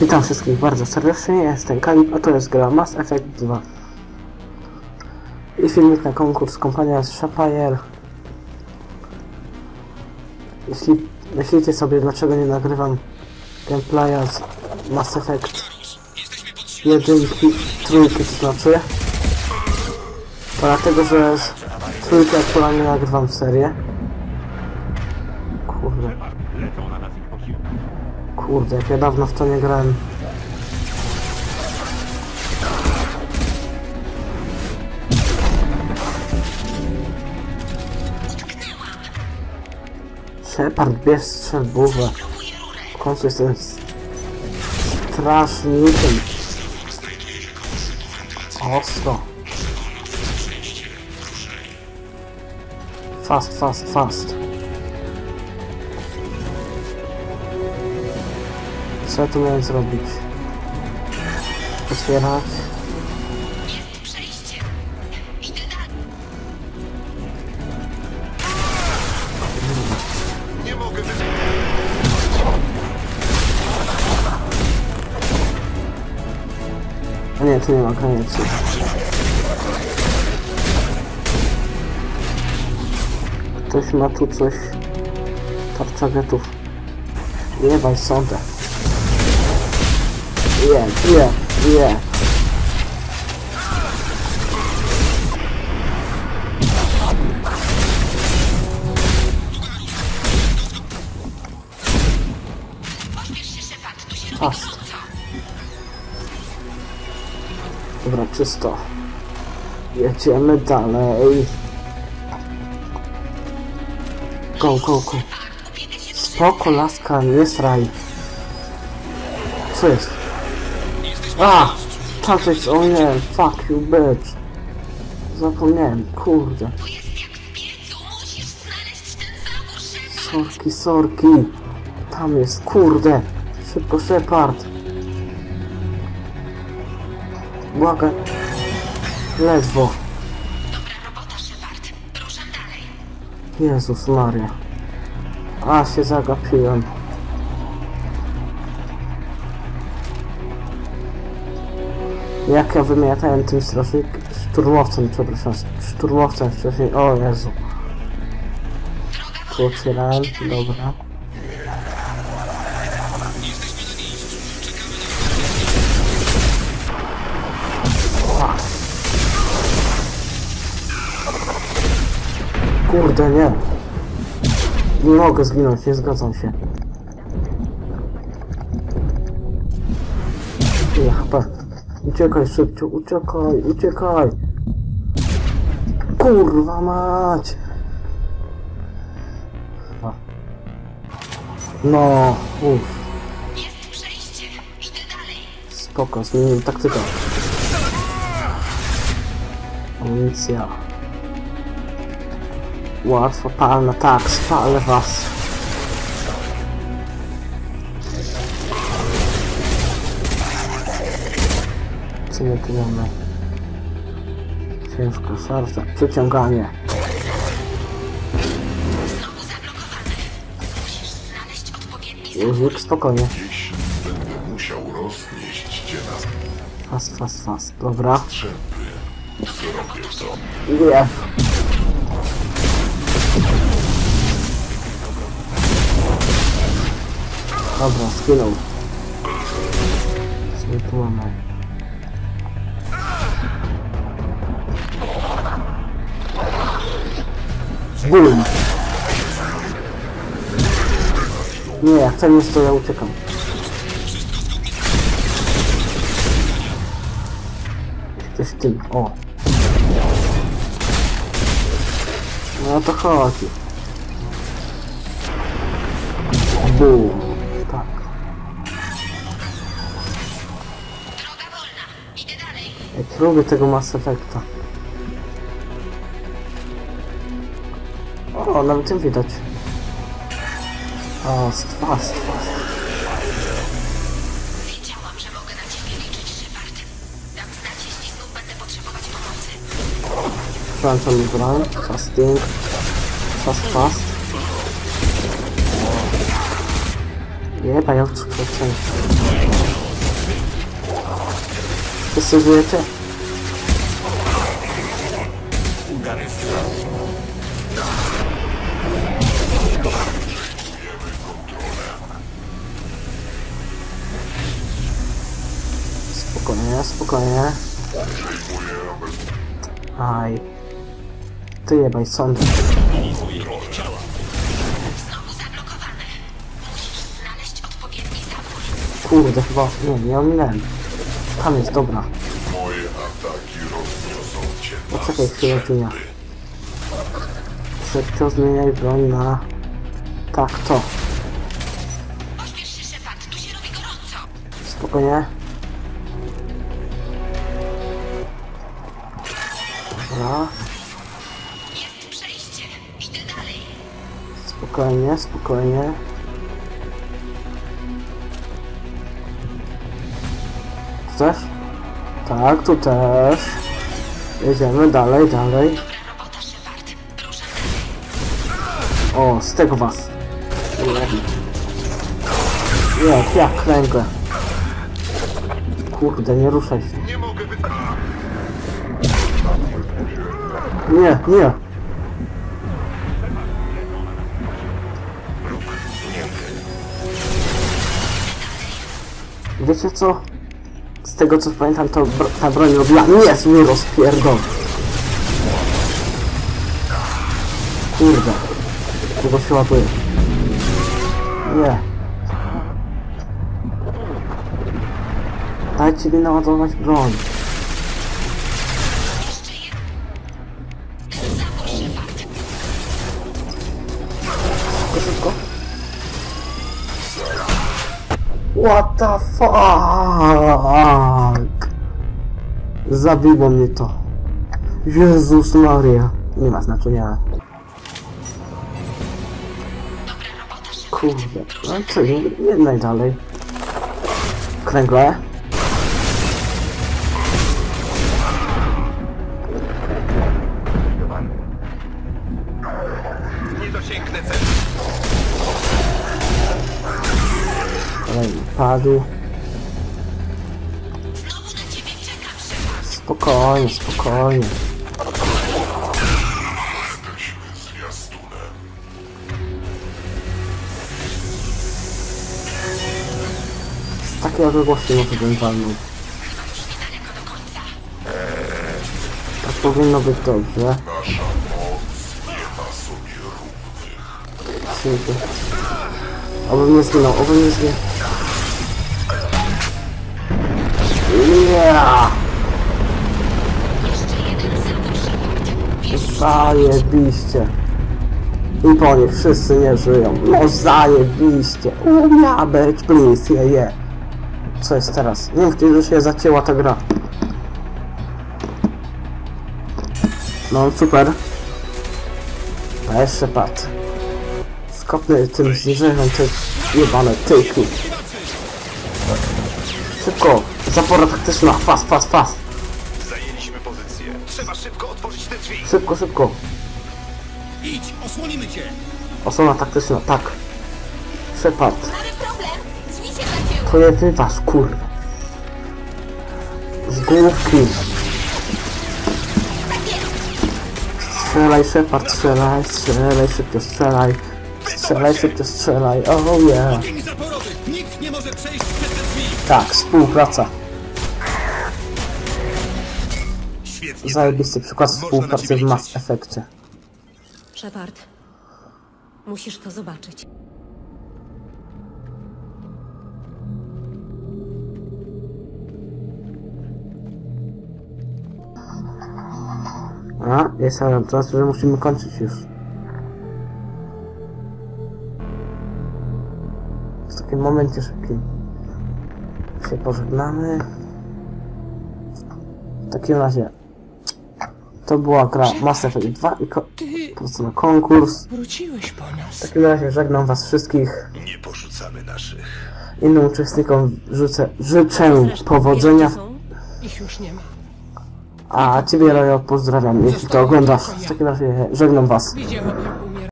Witam wszystkich bardzo serdecznie, jestem Kalib, a to jest gra Mass Effect 2. I filmik na konkurs kompania z Shapire. Jeśli myślicie sobie, dlaczego nie nagrywam gameplaya z Mass Effect jedynki, trójki to znaczy, to dlatego, że z trójki aktualnie nagrywam serię. Kurde, jak ja dawno w to nie grałem. Shepard, bierz strzelbówę. W końcu jestem s- strażnikiem. Ostro. Fast, fast, fast. Co ja tu miałem zrobić? Otwierać. Nie. A nie, tu nie ma granicy. Ktoś ma tu coś... Tarczagetów. Jebaj sądę. Je, je, je. Fast. Dobra, czysto. Jedziemy dalej. Go, go, go. Spoko, laska, nie sraj. Co jest? A! Tam coś, o nie, fuck you, bitch. Zapomniałem, kurde. Sorki, sorki. Tam jest, kurde. Szybko, Shepard. Błagaj. Ledwo. Jezus Maria. A się zagapiłem. Jak ja wymiatałem tym strażnik... Szturmowcem, przepraszam. Szturmowcem wcześniej. O Jezu. Tu otwierałem, dobra. Kurde, nie. Nie mogę zginąć, nie zgadzam się. Ja chyba... Uciekaj szybciej, uciekaj, uciekaj! Kurwa mać! No, uff, Jest przejście. Idę dalej. spoko, zmieniłem taktykę. Amunicja. Łatwo palna, tak, spalę was. My tu mamy? Ciężka szarża, przeciąganie. Józik, spokojnie. Dziś będę musiał roznieść cię na Fast, fast, fast. Dobra. strzępy. Zrobię to. Nie. Dobra, skinął. Co tu mamy? Bum! Nie, jak ten jest, to ja uciekam. Ktoś tym, o. No to chodzi. Bum. Tak. Droga wolna. Idę dalej. Jak lubię tego Mass Effecta. O, nawet tym widać. Fast, fast, fast. Wiedziałam, że mogę na ciebie liczyć, Shepard. Dam znać, jeśli znów będę potrzebować pomocy. Fasting. Fast, fast. Jeba, ja odskoczę. Wszyscy żyjecie? Spokojnie, spokojnie. Aj. Ty jebaj sąd. Kurde, chyba... Nie, nie ominąłem. Tam jest, dobra. Moje ataki rozniosą cię Poczekaj chwilę, Junia. Szybko zmieniaj broń na... Tak, to. Pośpiesz się, Shepard, tu się robi gorąco. Spokojnie. Dobra. Jest przejście. Idę dalej. Spokojnie, spokojnie. Tu też? Tak, tu też. Jedziemy dalej, dalej. O, z tego was. Jak, jak kręgle. Kurde, nie ruszaj się. Nie mogę. Nie, nie. Wiecie co? Z tego co pamiętam, to bro ta broń robiła niezły rozpierdol. Kurde. Długo się ładuje. Nie. Dajcie mi naładować broń. What the fuck? Zabiło mnie to. Jezus Maria. Nie ma znaczenia. Kurde. No co, nie, nie najdalej. Kręgle. Padł. Ciebie czekam, Shepard. Spokojnie, spokojnie. Z takiej odległości może bym walnął. Tak powinno być dobrze. Nasza moc nie ma sobie równych. Przyjdzie. Obym nie zginął, obym nie zginął. Yeah! Zajebiście. I po nich wszyscy nie żyją. No zajebiście. Umia być, please, je, je. Co jest teraz? Nie mówcie, że się zacięła ta gra. No super. A jeszcze pad. Skopny tym zniżeniem te jebane tyki. Szybko! Zapora taktyczna, fast, fast, fast. Zajęliśmy pozycję. Trzeba szybko otworzyć te drzwi. Szybko, szybko. Idź, osłonimy cię! Osłona taktyczna, tak. Shepard. Mamy problem. Drzwi się zacięły. To je wyważ, kurwa. Z główki. Strzelaj, Shepard, strzelaj, strzelaj, szybko strzelaj. Strzelaj, szybko strzelaj, oh yeah. Ogień zaporowy! Nikt nie może przejść przez te drzwi! Tak, współpraca. Zajebisty przykład współpracy w Mass. Effectie. Shepard, musisz to zobaczyć. A, jest alarm, to znaczy, że musimy kończyć już. W takim momencie szybkim się pożegnamy. W takim razie to była gra Mass Effect 2 i ko- po prostu na konkurs. Wróciłeś po W nas. takim razie żegnam was wszystkich. Nie porzucamy naszych. Innym uczestnikom życzę, życzę powodzenia? Ich już nie ma. a ciebie Rojo pozdrawiam, jeśli to oglądasz. W takim razie żegnam was. Widziałam ją